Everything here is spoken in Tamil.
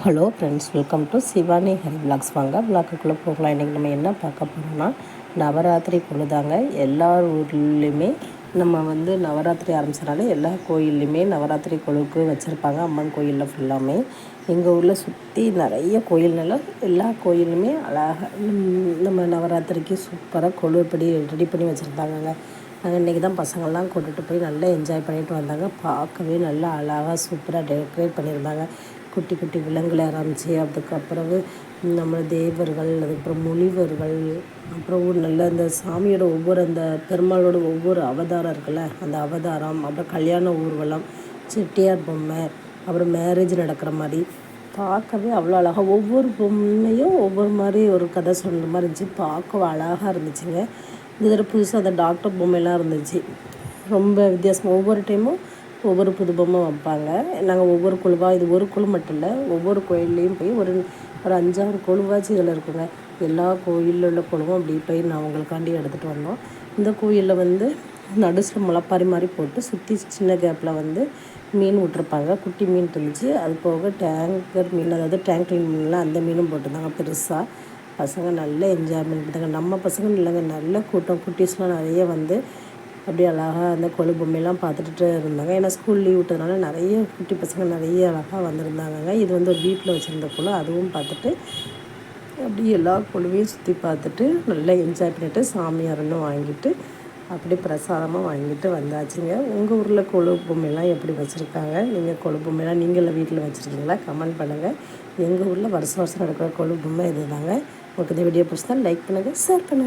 Hello friends welcome to Shivani Hari blogs வாங்க பிளாக்குக்குள்ளே போகலாம். இன்றைக்கி நம்ம என்ன பார்க்க போகிறோம்னா நவராத்திரி பொழுதாங்க எல்லா ஊர்லேயுமே நம்ம வந்து நவராத்திரி ஆரம்பிச்சனால எல்லா கோயில்லையுமே நவராத்திரி கொழுக்கு வச்சுருப்பாங்க. அம்மன் கோயிலில் ஃபுல்லாமே எங்கள் ஊரில் சுற்றி நிறைய கோயில்னால எல்லா கோயிலுமே அழகாக நம்ம நவராத்திரிக்கு சூப்பராக கொழு இப்படி ரெடி பண்ணி வச்சுருந்தாங்கங்க. நாங்கள் இன்றைக்கி தான் பசங்கள்லாம் கூட்டிகிட்டு போய் நல்லா என்ஜாய் பண்ணிட்டு வந்தாங்க. பார்க்கவே நல்லா அழகாக சூப்பராக டெக்கரேட் பண்ணியிருந்தாங்க. குட்டி குட்டி விலங்குகளை ஆரம்பித்து அதுக்கப்புறவு நம்ம தேவர்கள் அதுக்கப்புறம் முனிவர்கள் அப்புறம் ஒரு நல்ல அந்த சாமியோட ஒவ்வொரு அந்த பெருமாளோட ஒவ்வொரு அவதாரம் இருக்குல்ல அந்த அவதாரம் அப்புறம் கல்யாண ஊர்வலம் செட்டியார் பொம்மை அப்புறம் மேரேஜ் நடக்கிற மாதிரி பார்க்கவே அவ்வளோ அழகாக ஒவ்வொரு பொம்மையும் ஒவ்வொரு மாதிரி ஒரு கதை சொல்கிற மாதிரி இருந்துச்சு பார்க்க அழகாக இருந்துச்சுங்க. இந்த தடவை புதுசாக அந்த டாக்டர் பொம்மையெல்லாம் இருந்துச்சு. ரொம்ப வித்தியாசமாக ஒவ்வொரு டைமும் ஒவ்வொரு புது பொம்மை வைப்பாங்க. நாங்கள் ஒவ்வொரு குழுவாக இது ஒரு குழு மட்டும் இல்லை ஒவ்வொரு கோயில்லையும் போய் ஒரு ஒரு அஞ்சாறு குழுவாச்சு இதில் இருக்குங்க. எல்லா கோயிலில் உள்ள குழுவும் அப்படி போய் நான் அவங்களுக்காண்டி எடுத்துகிட்டு வந்தோம். இந்த கோயிலில் வந்து நடுசில் முளைப்பாரி மாதிரி போட்டு சுற்றி சின்ன கேப்பில் வந்து மீன் விட்ருப்பாங்க குட்டி மீன் இருந்துச்சு. அது போக டேங்கர் மீன் அதாவது டேங்க் மீன்லாம் அந்த மீனும் போட்டிருந்தாங்க பெருசாக பசங்க நல்ல என்ஜாய்மெண்ட் பண்ணாங்க நம்ம பசங்க இல்லைங்க நல்ல கூட்டம். குட்டீஸ்லாம் நிறைய வந்து அப்படியே அழகாக அந்த கொழு பொம்மையெல்லாம் பார்த்துட்டு இருந்தாங்க. ஏன்னா ஸ்கூல் லீவ் விட்டதுனால நிறைய குட்டி பசங்க நிறைய அழகாக வந்திருந்தாங்க இது வந்து ஒரு வீட்டில் வச்சுருந்த குழு அதுவும் பார்த்துட்டு அப்படியே எல்லா குழுவையும் சுற்றி பார்த்துட்டு நல்லா என்ஜாய் பண்ணிவிட்டு சாமியாரன்னு வாங்கிட்டு அப்படி பிரசாதமாக வாங்கிட்டு வந்தாச்சுங்க. உங்கள் ஊரில் கொழு பொம்மைலாம் எப்படி வச்சுருக்காங்க? நீங்கள் கொழு பொம்மைலாம் நீங்களும் வீட்டில் வச்சுருக்கீங்களா? கமெண்ட் பண்ணுங்கள் எங்கள் ஊரில் வருஷம் வருஷம் நடக்கிற கொழு பொம்மை இது தாங்க உங்களுக்கு இந்த வீடியோ பிடிச்சா லைக் பண்ணுங்கள் ஷேர் பண்ணுங்கள்